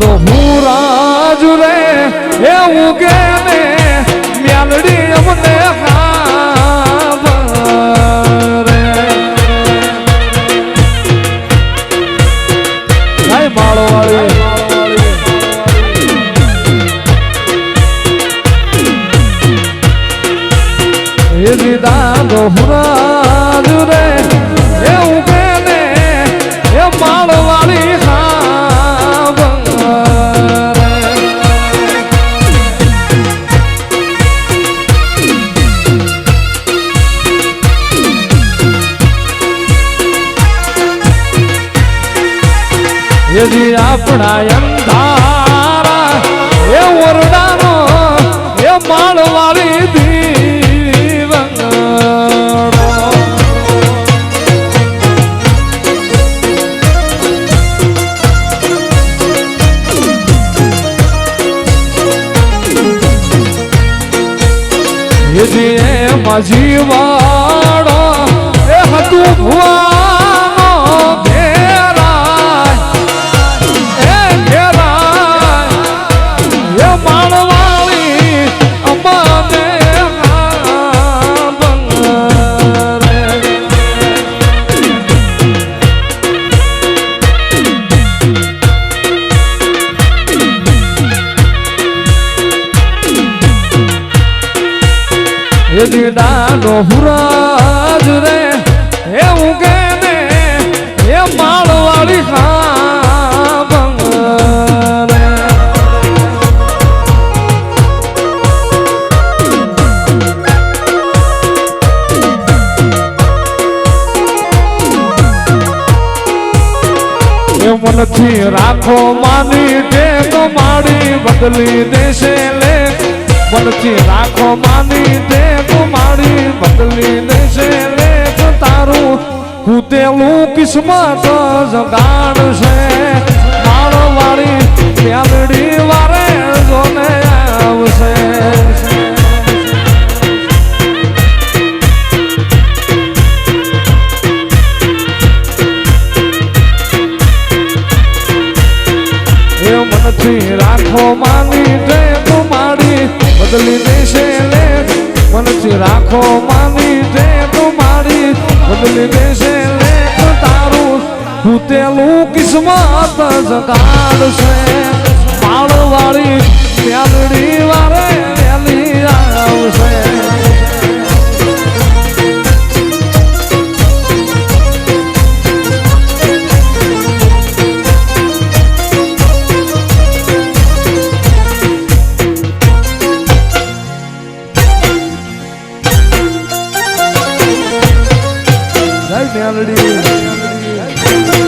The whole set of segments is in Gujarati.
તો હું રાજુ રે એવું કે ને મ્યાલડી અમને દીદા તો હું રાજુ રે. pode mais. રાખો માની ટેક માડી બદલી દેશે લે. મનથી રાખો માની ટેક માડી બદલી દેશે લે. તારું કૂતેલું કિસ્મત જગાડશે. ભૂતેલું કિસ્મત જગાડશે માળવાળી પ્યાલડી વારે વેલી આવશે. જય મેલડી જય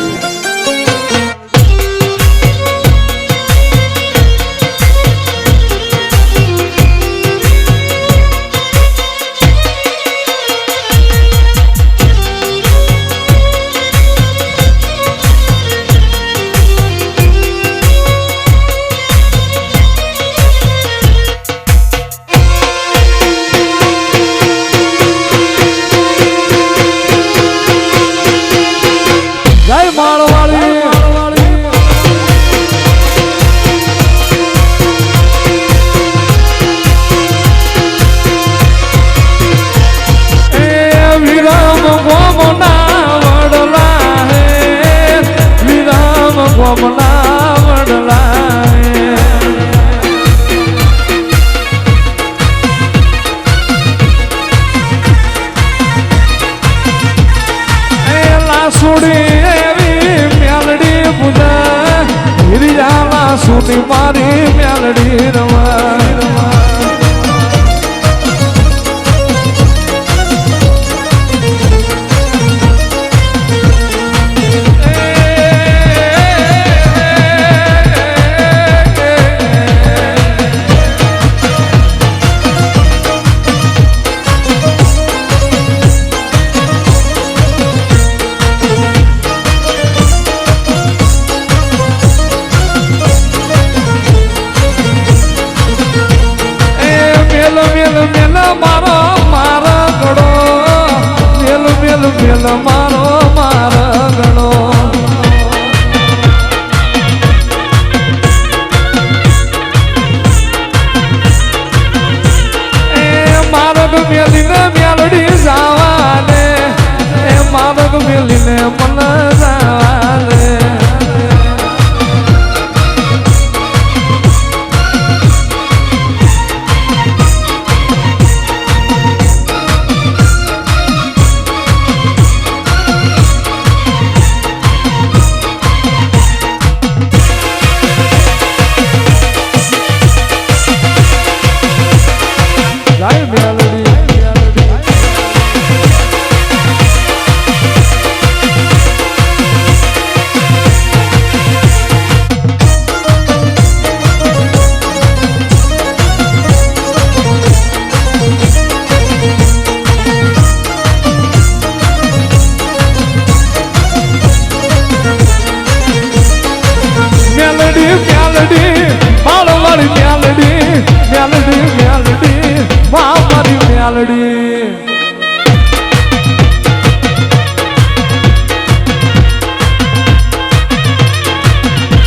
મારી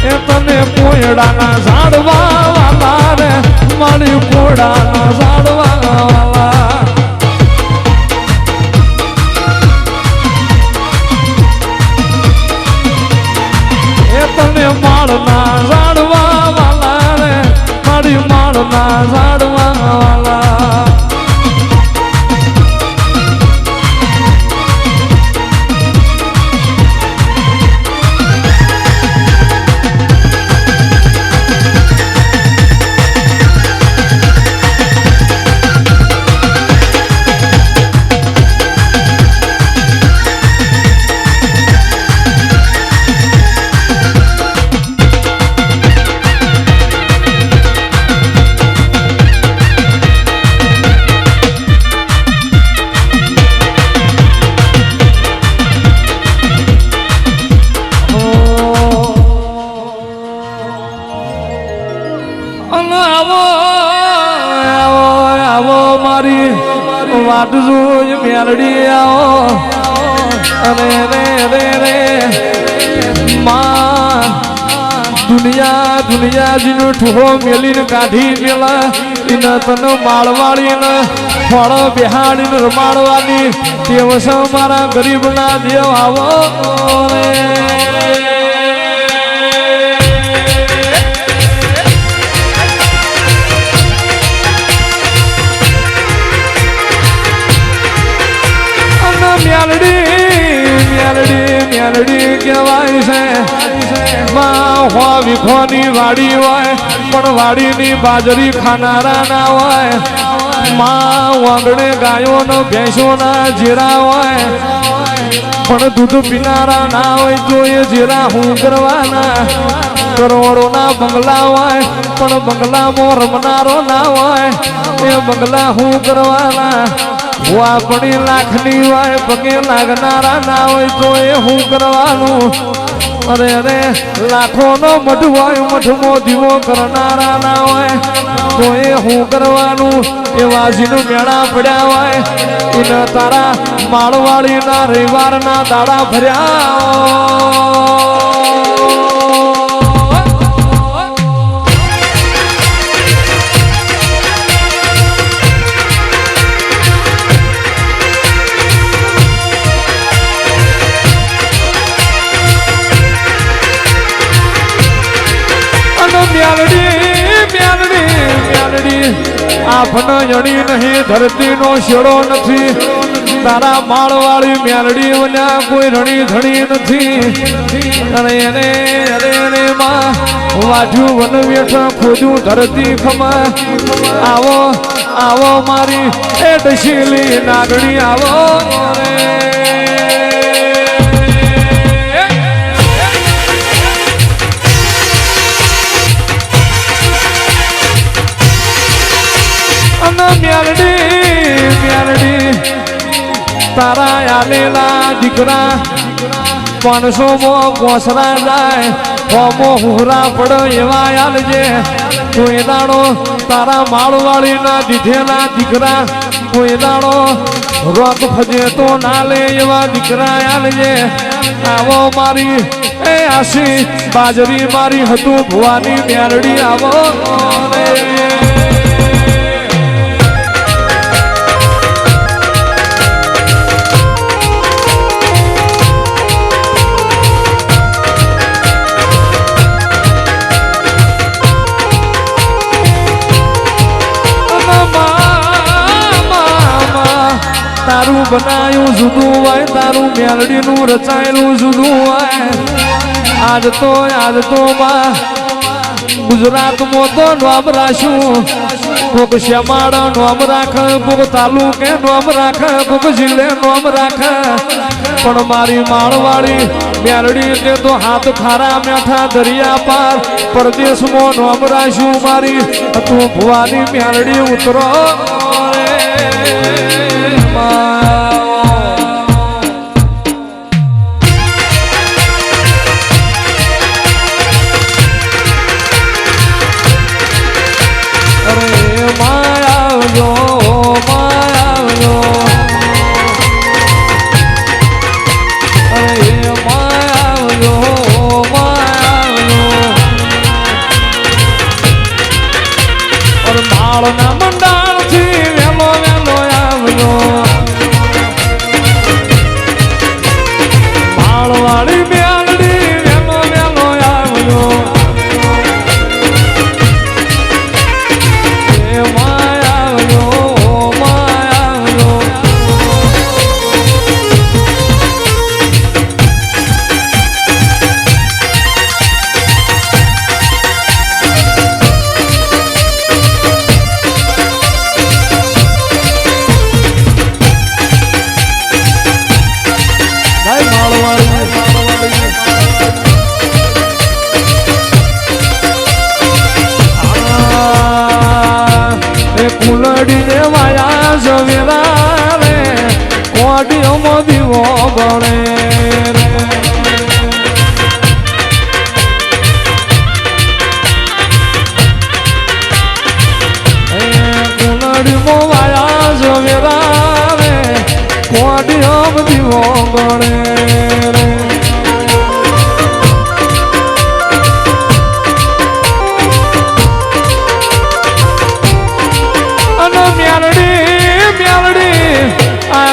એ તને પોયડાના ઝાડવા વાલા રે મારી પોડાના જોઈ મેલડી આવો. અરે રે રે રે માં, દુનિયા દુનિયા જીનો ઠોહો મેલીને કાઢી મેલા એને તને માળવાળીને ફળ બિહાડીને રમાડવાની. દિવસ મારા ગરીબના દેવ આવો. રે મ્યાલડી મ્યાલડી કહેવાય છે. માં હો વિખોની વાડી હોય, પણ વાડીની બાજરી ખાનારા ના હોય. માં વાંગડે ગાયોનો ભેંસોના જીરા હોય. પણ દૂધ પીનારા ના હોય તો એ જીરા હું કરવાના કરોડોના બંગલા હોય, પણ બંગલામાં રમનારો ના હોય. એ બંગલા હું કરવાના વાપણી લાખની હોય પગે લાગનારા ના હોય તો એ હું કરવાનું? અરે અરે, લાખોનો મઠ હોય મઠમો દીવો કરનારા ના હોય તો એ હું કરવાનું? એ વાજીનું મેળા પડ્યા હોય, એને તારા માળવાળીના રવિવારના દાડા ભર્યા. નહીં ધરતીનો શેડો નથી. તારા માળવાળી મેલડી વન્યા કોઈ રણી ધણી નથી. અને એને અરે માં વાજુ વન વેઠ ખોજું ધરતી ખમા. આવો આવો મારી એ નાગણી આવો રે મ્યાલડી તારા આલેલા દીકરા પાંચસો મો કોસરા જાય. હોમો હુરા પડો એવા આલજે. કોઈ દાડો તારા માળવાળીના દીધેલા દીકરા, કોઈ દાડો રોક ફજે તો ના લે એવા દીકરા આલજે. આવો મારી, એ આશી, બાજરી મારી હતું ભુવાની મ્યાલડી આવો. રે મેલડીનું રચાયેલું જુદું આજ તો આજ તો માં ગુજરાતમાં તો નોમ રાખ્યું. કોક શ્યામાળ નોમ રાખ, કોક તાલુકે નોમ રાખ, કોક જિલ્લે નોમ રાખ. પણ મારી માળવાળી મેરડી તે તો હાથ ખારા મેઠા દરિયા પાર. પરદેશમાં નોમ રાખ્યું મારી. તું ભુવાની મેરડી ઉતરો રે મા.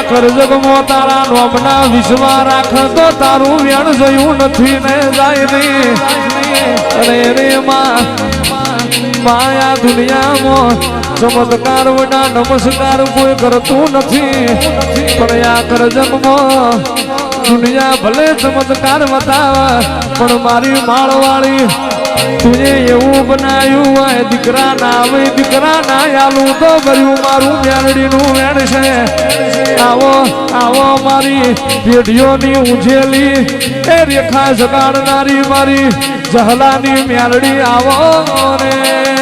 કરજગમો તારા નોમના વિશ્વા રાખતો તારું વ્યાણ જયું નથી ને જાય રે અરે રે માં, માયા દુનિયામાં ચમત્કાર વિના નમસ્કાર કોઈ કરતું નથી. પણ આ કરજગમાં દુનિયા ભલે ચમત્કાર બતાવે, પણ મારી માળવાળી તુએ એવું બનાવ્યું હોય દીકરા ના આવે દીકરા ના આલું તો કર્યું મારું મેલડીનું વેણ છે. આવો આવો મારી પેઢીઓની ઉજેલી એ રેખા જગાડનારી મારી જહલાની મેળડી આવો રે.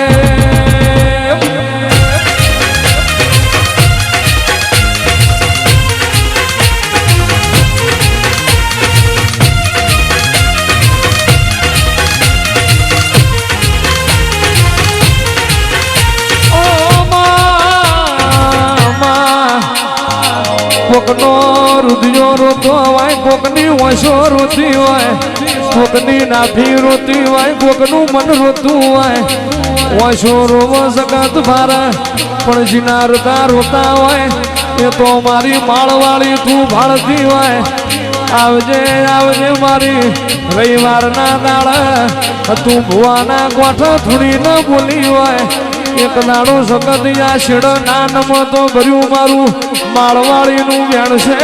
વંશો રોતી હોય કોકની નાભી રોતી હોય કોકનું મન રોતું હોય. વંશો રોવો સગત ભારે પણ જીના રોતા રોતા હોય, એ તો મારી માળવાળી તું ભાળતી હોય. આવજે આવજે મારી રવિવારના દાડા, તું ભુવાના ગોઠ થોડી ન બોલી હોય. એક નાડો સખત આ શેડ ના તો ભર્યું મારું, માળવાળીનું વેણ છે.